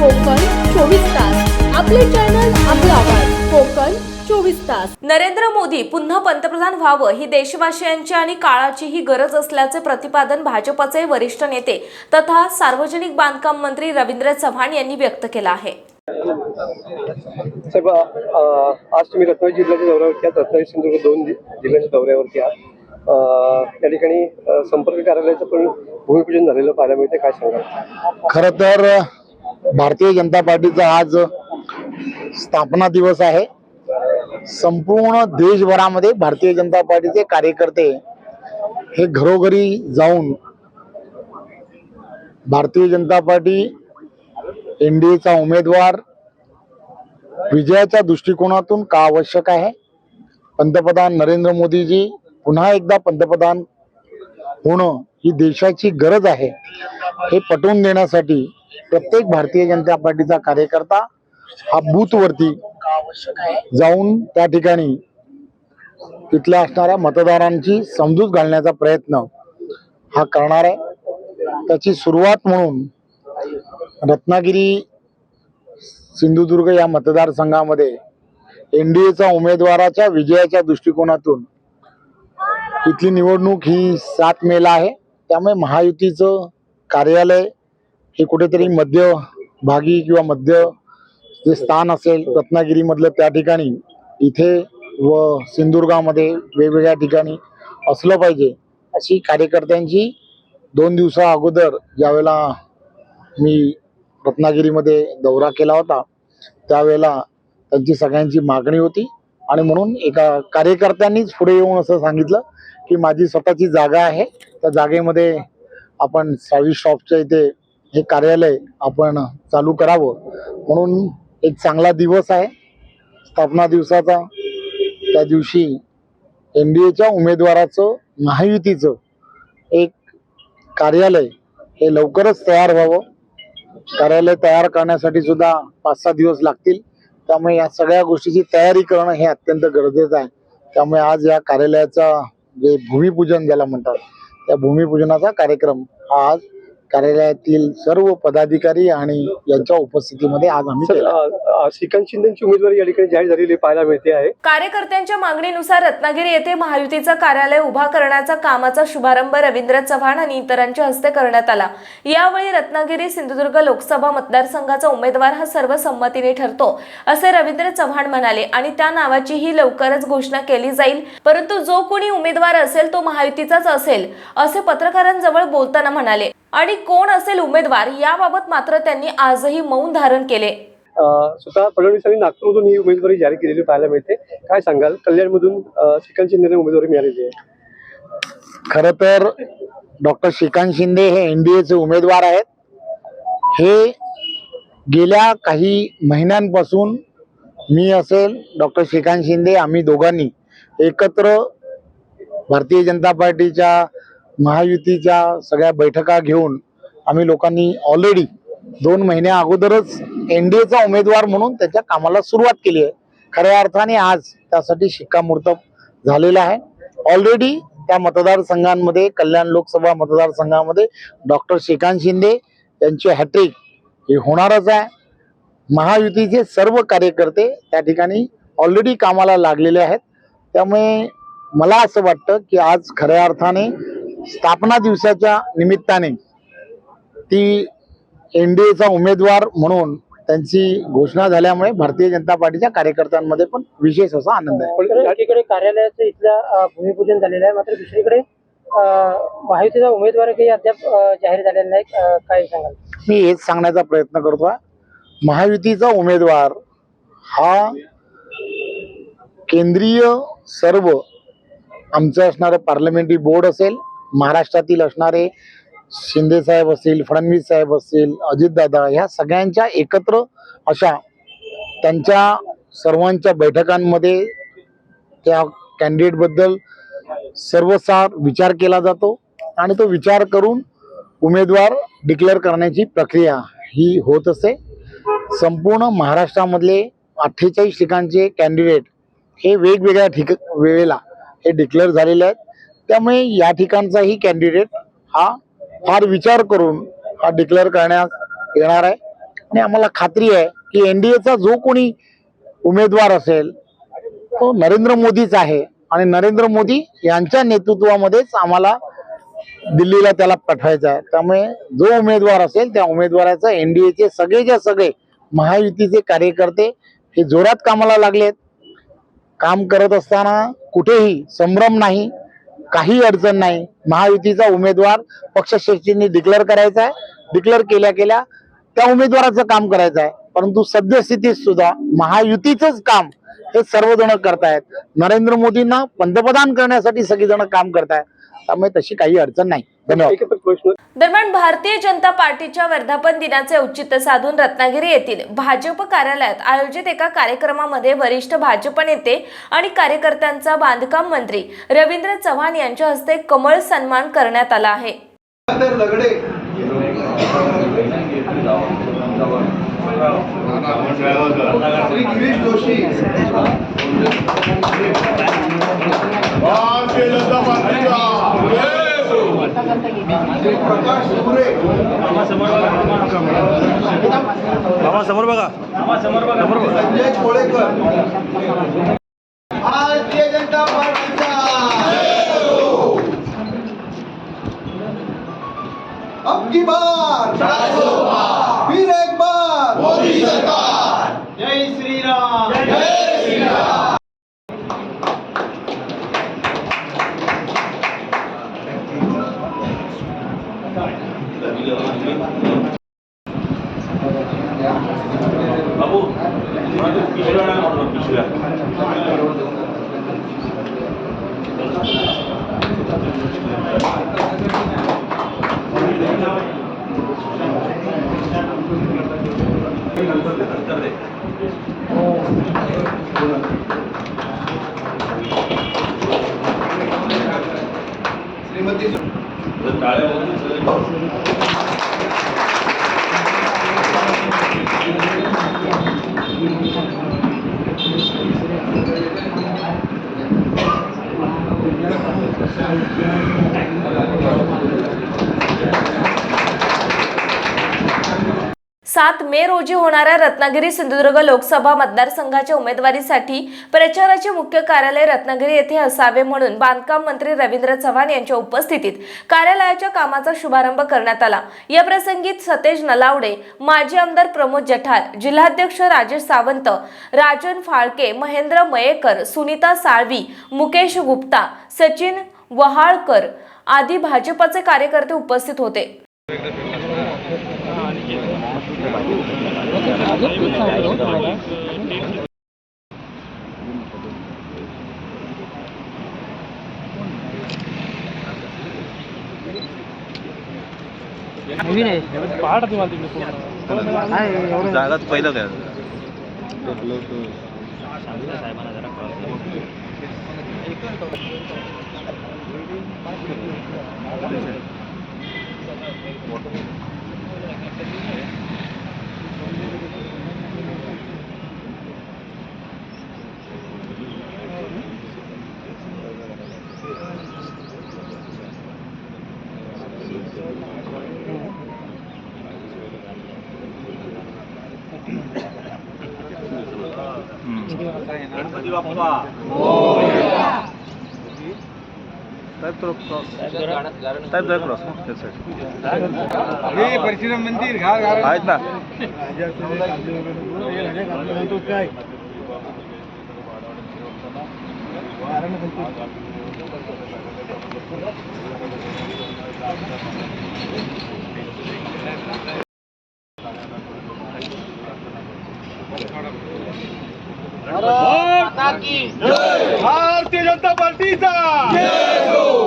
कोकण चोवीस तास. आपले चॅनल आपला आवाज. कोकण चोवीस तास. नरेंद्र मोदी पुन्हा पंतप्रधान व्हावं ही देशवासियांची आणि काळाचीही गरज असल्याचे प्रतिपादन भाजपचे वरिष्ठ नेते तथा सार्वजनिक बांधकाम मंत्री रवींद्र चव्हाण यांनी व्यक्त केलं आहे. साहेब आज तुम्ही रत्नागिरी जिल्ह्याच्या दौऱ्यावरती आहात. रत्नागिरी सिंधुदुर्ग दोन जिल्ह्यांच्या दौऱ्यावरती आहात. त्या ठिकाणी संपर्क कार्यालयाचं पण भूमिपूजन झालेलं पाहायला मिळते काय सांगाल? खर तर भारतीय जनता पार्टीचा आज स्थापना दिवस आहे. संपूर्ण देशभरामध्ये भारतीय जनता पार्टीचे कार्यकर्ते हे घरोघरी जाऊन भारतीय जनता पार्टी एनडीएचा उमेदवार विजयाच्या दृष्टिकोनातून का आवश्यक आहे? पंतप्रधान नरेंद्र मोदीजी पुन्हा एकदा पंतप्रधान होणं ही देशाची गरज आहे. हे पटवून देण्यासाठी प्रत्येक भारतीय जनता पार्टीचा कार्यकर्ता हा बूथवरती जाऊन त्या ठिकाणी तिथल्या असणाऱ्या मतदारांची समजूत घालण्याचा प्रयत्न हा करणार आहे. त्याची सुरुवात म्हणून रत्नागिरी सिंधुदुर्ग या मतदारसंघामध्ये एन डी एचा उमेदवाराच्या विजयाच्या दृष्टिकोनातून इथली निवडणूक ही सात मेला आहे. त्यामुळे महायुतीचं कार्यालय हे कुठेतरी मध्यभागी किंवा मध्य जे स्थान असेल रत्नागिरीमधलं त्या ठिकाणी इथे व सिंधुदुर्गामध्ये वेगवेगळ्या ठिकाणी असलं पाहिजे अशी कार्यकर्त्यांची दोन दिवसा अगोदर ज्यावेळेला मी रत्नागिरीमध्ये दौरा केला होता त्यावेळेला त्यांची सगळ्यांची मागणी होती. आणि म्हणून एका कार्यकर्त्यांनीच पुढे येऊन असं सांगितलं की माझी स्वतःची जागा आहे. त्या जागेमध्ये आपण सावी शॉपच्या इथे हे कार्यालय आपण चालू करावं. म्हणून एक चांगला दिवस आहे. स्थापना दिवसाचा. त्या दिवशी एन डी एच्या उमेदवाराचं महायुतीचं एक कार्यालय हे लवकरच तयार व्हावं. कार्यालय तयार करण्यासाठी सुद्धा पाच सहा दिवस लागतील. त्यामुळे या सगळ्या गोष्टीची तयारी करणं हे अत्यंत गरजेचं आहे. त्यामुळे आज या कार्यालयाचा जे भूमिपूजन ज्याला म्हणतात त्या भूमिपूजनाचा कार्यक्रम हा आज कार्यालयातील सर्व पदाधिकारी आणि यांच्या उपस्थितीमध्ये आज आम्ही श्रीकांत शिंदेची उमेदवारी या ठिकाणी जाहीर झालेली पाहायला मिळते आहे. कार्यकर्त्यांच्या मागणीनुसार रत्नागिरी येथे महायुतीचं कार्यालय उभा करण्याचा कामाचा शुभारंभ रवींद्र चव्हाण आणि इतरांच्या हस्ते करण्यात आला. यावेळी रत्नागिरी सिंधुदुर्ग लोकसभा मतदारसंघाचा उमेदवार हा सर्वसंमतीने ठरतो असे रवींद्र चव्हाण म्हणाले आणि त्या नावाचीही लवकरच घोषणा केली जाईल. परंतु जो कोणी उमेदवार असेल तो महायुतीचाच असेल असे पत्रकारांजवळ बोलताना म्हणाले. आणि कोण असेल उमेदवार याबाबत मात्र त्यांनी आजही मौन धारण केले. स्वतः फडणवीसांनी नागपूरमधून ही उमेदवारी जाहीर केलेली पाहायला मिळते. काय सांगाल? कल्याणमधून श्रीकांत शिंदेने उमेदवारी मिळालेली आहे. खर तर डॉक्टर श्रीकांत शिंदे हे एनडीएचे उमेदवार आहेत. हे गेल्या काही महिन्यांपासून मी असेल डॉक्टर श्रीकांत शिंदे आम्ही दोघांनी एकत्र भारतीय जनता पार्टीच्या महायुतीच्या सगळ्या बैठका घेऊन आम्ही लोकांनी ऑलरेडी दोन महिन्या अगोदरच एनडीएचा उमेदवार म्हणून त्याच्या कामाला सुरुवात केली आहे. खऱ्या अर्थाने आज त्यासाठी शिक्कामोर्तब झालेला आहे. ऑलरेडी त्या मतदारसंघांमध्ये कल्याण लोकसभा मतदारसंघामध्ये डॉक्टर श्रीकांत शिंदे यांची हॅट्रिक ही होणारच आहे. महायुतीचे सर्व कार्यकर्ते त्या ठिकाणी ऑलरेडी कामाला लागलेले आहेत. त्यामुळे मला असं वाटतं की आज खऱ्या अर्थाने स्थापना दिवसाच्या निमित्ताने ती एनडीएचा उमेदवार म्हणून त्यांची घोषणा झाल्यामुळे भारतीय जनता पार्टीच्या कार्यकर्त्यांमध्ये पण विशेष असा आनंद आहे. एकीकडे कार्यालयाचं इथलं भूमिपूजन झालेलं आहे मात्र दुसरीकडे महायुतीचा उमेदवारही अद्याप अ, जाहीर झालेला नाही. काय सांगाल? मी हेच सांगण्याचा प्रयत्न करतोय महायुतीचा उमेदवार हा केंद्रीय सर्व आमचं असणारं पार्लमेंटरी बोर्ड असेल महाराष्ट्रातील असणारे शिंदे साहेब असतील फडणवीस साहेब असतील अजितदादा ह्या सगळ्यांच्या एकत्र अशा त्यांच्या सर्वांच्या बैठकांमध्ये त्या कॅन्डिडेटबद्दल सर्वसार विचार केला जातो आणि तो विचार करून उमेदवार डिक्लेअर करण्याची प्रक्रिया ही होत असते. संपूर्ण महाराष्ट्रामधले अठ्ठेचाळीस ठिकाणचे कॅन्डिडेट हे वेगवेगळ्या ठिक वेळेला हे डिक्लेअर झालेले आहेत. त्यामुळे या ठिकाणचाही कॅन्डिडेट हा फार विचार करून हा डिक्लेअर करण्यात येणार आहे. आणि आम्हाला खात्री आहे की एन डी एचा जो कोणी उमेदवार असेल तो नरेंद्र मोदीच आहे. आणि नरेंद्र मोदी यांच्या नेतृत्वामध्येच आम्हाला दिल्लीला त्याला पाठवायचा आहे. त्यामुळे जो उमेदवार असेल त्या उमेदवाराचा एनडीएचे सगळेच्या सगळे महायुतीचे कार्यकर्ते हे जोरात कामाला लागलेत. काम करत असताना कुठेही संभ्रम नाही. काही अडचण नाही. महायुतीचा उमेदवार पक्षश्रेष्ठींनी डिक्लेअर करायचा आहे. डिक्लेअर केल्या केल्या त्या उमेदवाराचं काम करायचं आहे. परंतु सद्यस्थितीत सुद्धा महायुतीचंच काम हे सर्वजण करतायत. नरेंद्र मोदींना पंतप्रधान करण्यासाठी सगळीजण काम करतायत. त्यामुळे तशी काही अडचण नाही. धन्यवाद. दरम्यान भारतीय जनता पार्टीच्या वर्धापन दिनाचे औचित्य साधून रत्नागिरी येथील भाजप कार्यालयात आयोजित एका कार्यक्रमामध्ये वरिष्ठ भाजप नेते आणि कार्यकर्त्यांचा बांधकाम मंत्री रवींद्र चव्हाण यांच्या हस्ते कमळ सन्मान करण्यात आला आहे. पार्टीचा बाबा समोर बघा. समोर बघा. संजय कोळेकर भारतीय जनता पार्टीचा अब की बार. বাবু আমাদের পিছনে না আমার পিছনে Oh. people. सात मे रोजी होणाऱ्या रत्नागिरी सिंधुदुर्ग लोकसभा मतदारसंघाच्या उमेदवारीसाठी प्रचाराचे मुख्य कार्यालय रत्नागिरी येथे असावे म्हणून बांधकाम मंत्री रवींद्र चव्हाण यांच्या उपस्थितीत कार्यालयाच्या कामाचा शुभारंभ करण्यात आला. या प्रसंगी सतेज नलावडे माजी आमदार प्रमोद जठार जिल्हाध्यक्ष राजेश सावंत राजन फाळके महेंद्र मयेकर सुनीता साळवी मुकेश गुप्ता सचिन वहाळकर आदी भाजपाचे कार्यकर्ते उपस्थित होते. जागाच पहिलं काय साहेबांना जरा साहेब तो क्रॉस साहेब जरा क्रॉस हे परशुराम मंदिर घाल घाल आहेत ना भारतीय जनता पार्टी पार्टीचा.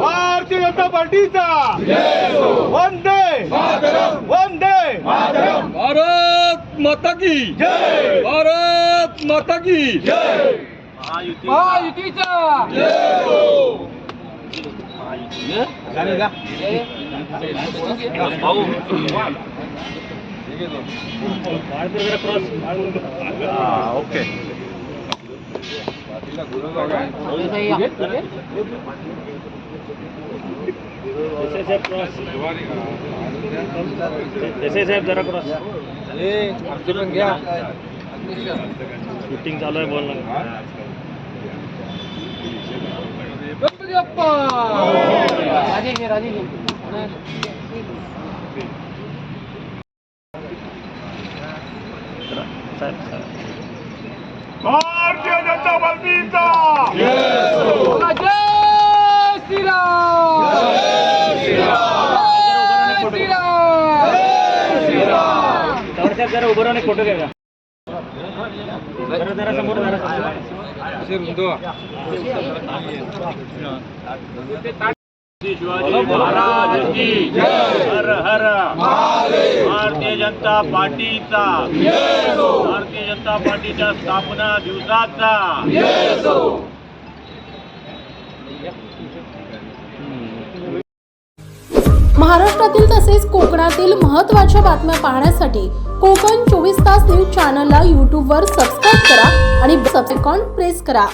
भारतीय जनता पार्टीचा. वंदे. वंदे. भारत माता की. भारत माता की. महायुतीचा. ओके. जरा क्रॉस घ्या शूटिंग चालू आहे बोल ना भारतीय जनता पार्टीचा जरा उभं राहून फोटो घ्या जरा जरा समोर जरा महाराज की हर हर भारतीय जनता पार्टीचा। भारतीय जनता पार्टीच्या स्थापना दिवसाचा। महाराष्ट्रातील तसेच कोकणातील महत्त्वाच्या बातम्या पाहण्यासाठी कोकण चोवीस तास न्यूज चॅनलला यूट्यूबवर सबस्क्राईब करा आणि बेल प्रेस करा.